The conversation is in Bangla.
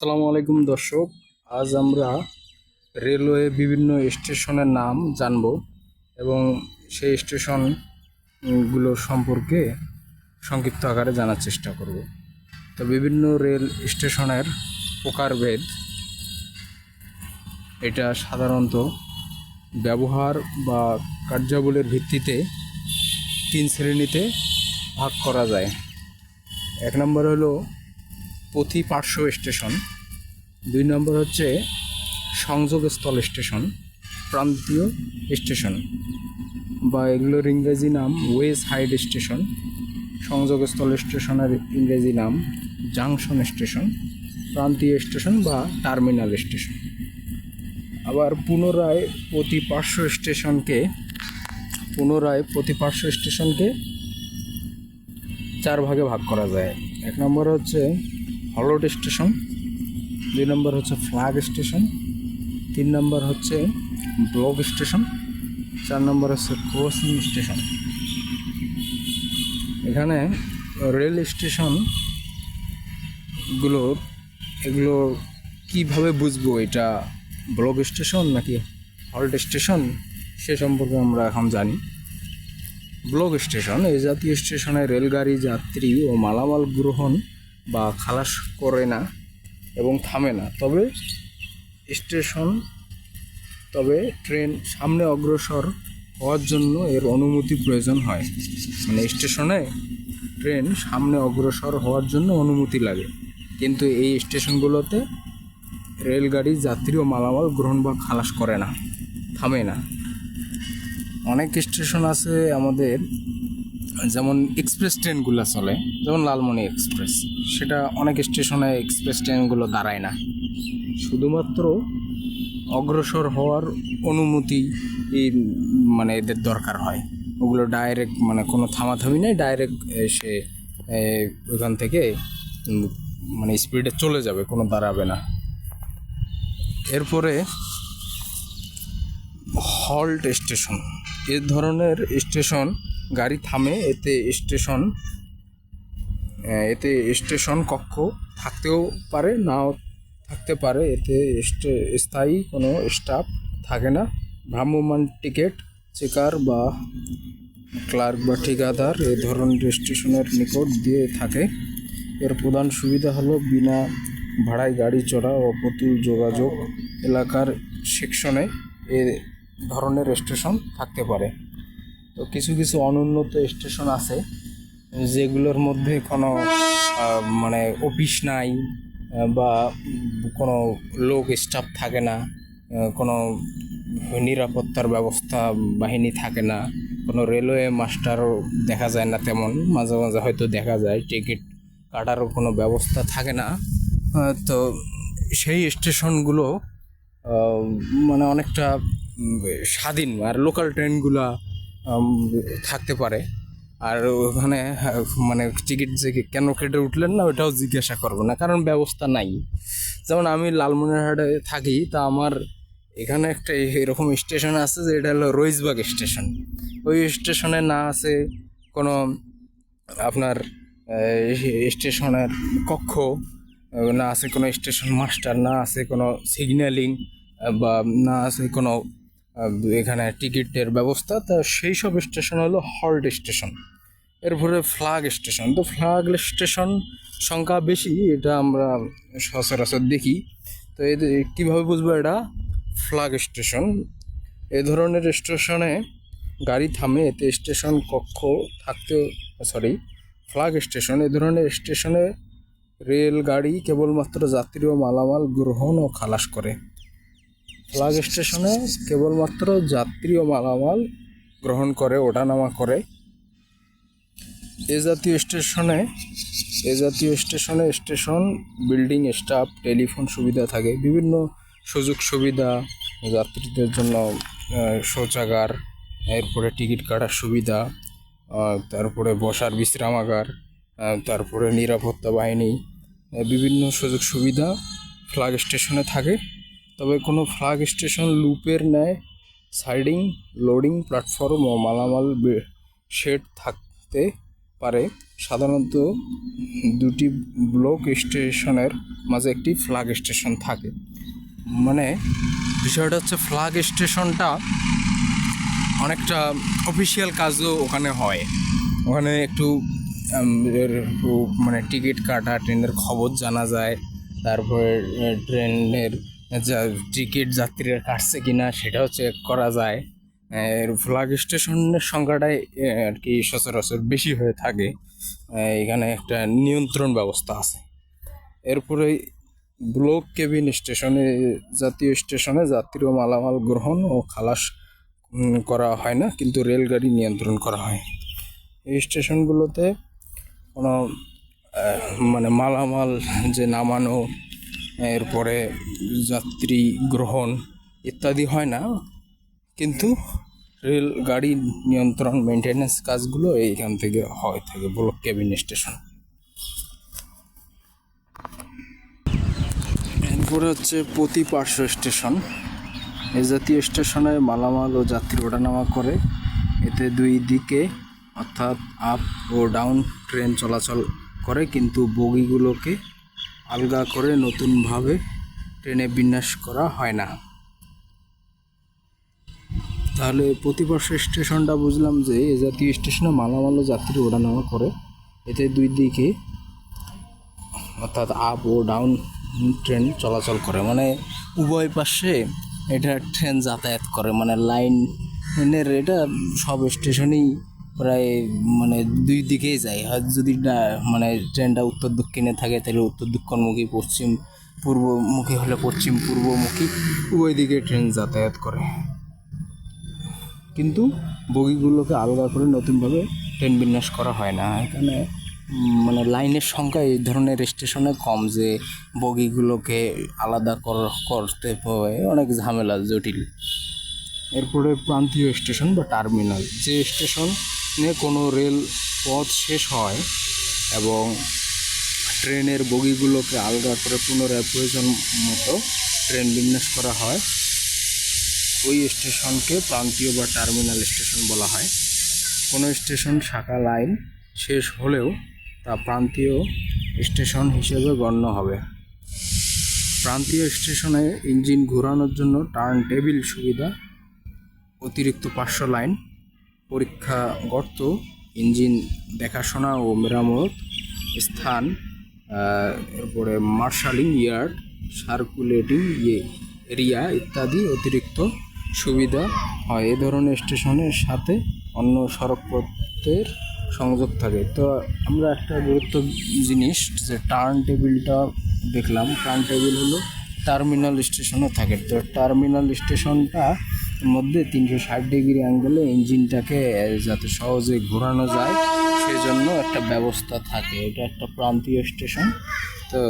আসসালামু আলাইকুম দর্শক, আজ আমরা রেলওয়ে বিভিন্ন স্টেশনের নাম জানব এবং সেই স্টেশনগুলো সম্পর্কে সংক্ষিপ্ত আকারে জানার চেষ্টা করব। তো বিভিন্ন রেল স্টেশনের প্রকারভেদ, এটা সাধারণত ব্যবহার বা কার্যাবলীর ভিত্তিতে তিন শ্রেণীতে ভাগ করা যায়। এক নম্বর হলো পথি পার্শ্ব স্টেশন। দুই নম্বর হচ্ছে সংযোগস্থল স্টেশন, প্রান্তীয় স্টেশন বা এগুলোর ইংরেজি নাম ওয়ে হাইড স্টেশন সংযোগস্থল স্টেশনের ইংরেজি নাম জাংশন স্টেশন, প্রান্তীয় স্টেশন বা টার্মিনাল স্টেশন। আবার পুনরায় প্রতি পার্শ্ব স্টেশনকে, পুনরায় প্রতি পার্শ্ব স্টেশনকে চার ভাগে ভাগ করা যায়। এক নম্বর হচ্ছে হলট স্টেশন, দুই নম্বর হচ্ছে ফ্ল্যাগ স্টেশন, তিন নম্বর হচ্ছে ব্লক স্টেশন, চার নম্বর হচ্ছে ক্রসিং স্টেশন। এখানে রেল স্টেশনগুলো, এগুলো কীভাবে বুঝব এটা ব্লক স্টেশন নাকি হল্ট স্টেশন? সে সম্পর্কে আমরা এখন জানি। ব্লক স্টেশন, এই জাতীয় স্টেশনে রেলগাড়ি, যাত্রী ও মালামাল গ্রহণ বা খালাস করে না এবং থামে না। তবে স্টেশন, তবে ট্রেন সামনে অগ্রসর হওয়ার জন্য এর অনুমতি প্রয়োজন হয়। মানে স্টেশনে ট্রেন সামনে অগ্রসর হওয়ার জন্য অনুমতি লাগে। কিন্তু এই স্টেশনগুলোতে রেলগাড়ি যাত্রী ও মালামাল গ্রহণ বা খালাস করে না, থামে না। অনেক স্টেশন আছে আমাদের যেমন এক্সপ্রেস ট্রেনগুলো চলে, যেমন লালমনি এক্সপ্রেস সেটা অনেক স্টেশনে এক্সপ্রেস ট্রেনগুলো দাঁড়ায় না। শুধুমাত্র অগ্রসর হওয়ার অনুমতি মানে এদের দরকার হয়। ওগুলো ডাইরেক্ট মানে কোনো থামাথামি নেই ডাইরেক্ট সে ওখান থেকে মানে স্পিডে চলে যাবে, কোনো দাঁড়াবে না। এরপরে হল্ট স্টেশন, এ ধরনের স্টেশন গাড়ি থামে, এতে স্টেশন এতে স্টেশন কক্ষ থাকতেও পারে, নাও থাকতে পারে, এতে স্থায়ী কোনো স্টাফ থাকে না। ভ্রাম্যমান টিকিট, চেকার বা ক্লার্ক বা ঠিকাদার এ ধরনের স্টেশনের নিকট দিয়ে থাকে। এর প্রধান সুবিধা হলো বিনা ভাড়ায় গাড়ি চড়া ও প্রতুল যোগাযোগ এলাকার সেকশনে এ ধরনের স্টেশন থাকতে পারে। তো কিছু কিছু অনুন্নত স্টেশন আছে, যেগুলোর মধ্যে কোনো মানে অফিস নাই বা কোনো লোক স্টাফ থাকে না কোনো নিরাপত্তার ব্যবস্থা বাহিনী থাকে না, কোনো রেলওয়ে মাস্টারও দেখা যায় না তেমন, মাঝে মাঝে হয়তো দেখা যায়, টিকিট কাটারও কোনো ব্যবস্থা থাকে না তো সেই স্টেশনগুলো মানে অনেকটা স্বাধীন, আর লোকাল ট্রেনগুলা থাকতে পারে। আর ওখানে মানে টিকিট যে কেন কেটে উঠলেন না, ওটাও জিজ্ঞাসা করব না, কারণ ব্যবস্থা নাই। যেমন আমি লালমনিরহাটে থাকি, তা আমার এখানে একটা এরকম স্টেশন আছে, যে এটা হলো রইজবাগ স্টেশন। ওই স্টেশনে না আছে কোনো আপনার স্টেশনের কক্ষ, না আছে কোনো স্টেশন মাস্টার, না আছে কোনো সিগন্যালিং, বা না আছে কোনো এখানে টিকিটের ব্যবস্থা। তা সেই সব স্টেশন হলো হল্ট স্টেশন। এরপরে ফ্ল্যাগ স্টেশন। তো ফ্ল্যাগ স্টেশন সংখ্যা বেশি, এটা আমরা সচরাচর দেখি। তো এই কীভাবে বুঝব এটা? Flag station. এ ধরনের স্টেশনে গাড়ি থামে, এতে স্টেশন কক্ষ থাকতে সরি ফ্ল্যাগ স্টেশন। এ ধরনের স্টেশনে রেলগাড়ি কেবলমাত্র যাত্রী ও মালামাল গ্রহণ ও খালাস করে। ফ্ল্যাগ স্টেশনে কেবলমাত্র যাত্রী ও মালামাল গ্রহণ করে, ওঠানামা করে। এ জাতীয় স্টেশনে, এ জাতীয় স্টেশনে স্টেশন, বিল্ডিং, স্টাফ, টেলিফোন সুবিধা থাকে। বিভিন্ন সুযোগ সুবিধা, যাত্রীদের জন্য শৌচাগার, এরপরে টিকিট কাটার সুবিধা তারপরে বসার বিশ্রামাগার তারপরে নিরাপত্তা বাহিনী বিভিন্ন সুযোগ সুবিধা ফ্ল্যাগ স্টেশনে থাকে। তবে কোনো ফ্ল্যাগ স্টেশন লুপের ন্যায় সাইডিং, লোডিং প্ল্যাটফর্ম ও মালামাল শেড থাকতে পারে। সাধারণত দুটি ব্লক স্টেশনের মাঝে একটি ফ্ল্যাগ স্টেশন থাকে। মানে বিষয়টা হচ্ছে ফ্ল্যাগ স্টেশনটা অনেকটা অফিসিয়াল কাজও ওখানে হয়। ওখানে একটু মানে টিকিট কাটা, ট্রেনের খবর জানা যায়, তারপরে ট্রেনের টিকিট যাত্রীরা কাটছে কিনা সেটাও চেক করা যায়। এর ফ্ল্যাগ স্টেশনের সংখ্যাটাই আর কি সচরাচর বেশি হয়ে থাকে। এখানে একটা নিয়ন্ত্রণ ব্যবস্থা আছে। এরপরে ব্লক কেবিন স্টেশনে, জাতীয় স্টেশনে যাত্রী ও মালামাল গ্রহণ ও খালাস করা হয় না, কিন্তু রেলগাড়ি নিয়ন্ত্রণ করা হয়। এই স্টেশনগুলোতে কোনো মানে মালামাল যে নামানো এরপরে যাত্রী গ্রহণ ইত্যাদি হয় না, কিন্তু রেল গাড়ি নিয়ন্ত্রণ মেনটেন্যান্স কাজগুলো এইখান থেকে হয়, থাকে ব্লক কেবিন স্টেশন। এরপরে হচ্ছে প্রতি পার্শ্ব স্টেশন। এ জাতীয় স্টেশনে মালামাল ও যাত্রী ওঠানামা করে। এতে দুই দিকে অর্থাৎ আপ ও ডাউন ট্রেন চলাচল করে, কিন্তু বগিগুলোকে আলগা করে নতুনভাবে ট্রেনে বিন্যাস করা হয় না। তাহলে প্রতিবর্ষ স্টেশনটা বুঝলাম যে এ জাতীয় স্টেশনে মালামাল যাত্রী ওঠানামা করে। এতে দুই দিকে অর্থাৎ আপ ও ডাউন ট্রেন চলাচল করে। মানে উভয় পাশে এটা ট্রেন যাতায়াত করে। মানে লাইনের এটা সব স্টেশনেই প্রায় মানে দুই দিকেই যায়। আর যদি মানে ট্রেনটা উত্তর দক্ষিণে থাকে, তাহলে উত্তর দক্ষিণমুখী, পশ্চিম পূর্বমুখী হলে পশ্চিম পূর্বমুখী উভয় দিকে ট্রেন যাতায়াত করে। কিন্তু বগিগুলোকে আলাদা করে নতুনভাবে ট্রেন বিন্যাস করা হয় না। এখানে মানে লাইনের সংখ্যা এই ধরনের স্টেশনে কম যে বগিগুলোকে আলাদা কর- করতে হয়। অনেক ঝামেলা জটিল। এরপরে প্রান্তীয় স্টেশন বা টার্মিনাল। যে স্টেশনে কোনো রেল পথ শেষ হয় এবং ট্রেনের বগিগুলোকে আলগা করে পুনরায় প্রয়োজন মতো ট্রেন বিন্যাস করা হয়। ওই স্টেশনকে প্রান্তীয় বা টার্মিনাল স্টেশন বলা হয়। কোনো স্টেশন শাখা লাইন শেষ হলেও তা প্রান্তীয় স্টেশন হিসেবে গণ্য হবে। প্রান্তীয় স্টেশনে ইঞ্জিন ঘোরানোর জন্য টার্ন টেবিল সুবিধা, অতিরিক্ত পাঁচশো লাইন পরীক্ষা গর্ত, ইঞ্জিন, দেখাশোনা ও মেরামত স্থান এরপরে মার্শালিং ইয়ার্ড, সার্কুলেটিং ইয়ে এরিয়া ইত্যাদি অতিরিক্ত সুবিধা হয়। এ ধরনের স্টেশনের সাথে অন্য সড়কপথের সংযোগ থাকে। তো আমরা একটা গুরুত্ব জিনিস যে টার্ন টেবিলটা দেখলাম। টার্ন টেবিল হলো টার্মিনাল স্টেশনে থাকে। তো টার্মিনাল স্টেশনটা মধ্যে তিনশো ষাট ডিগ্রি অ্যাঙ্গেলে ইঞ্জিনটাকে যাতে সহজে ঘোরানো যায় সেজন্য একটা ব্যবস্থা থাকে। এটা একটা প্রান্তীয় স্টেশন তো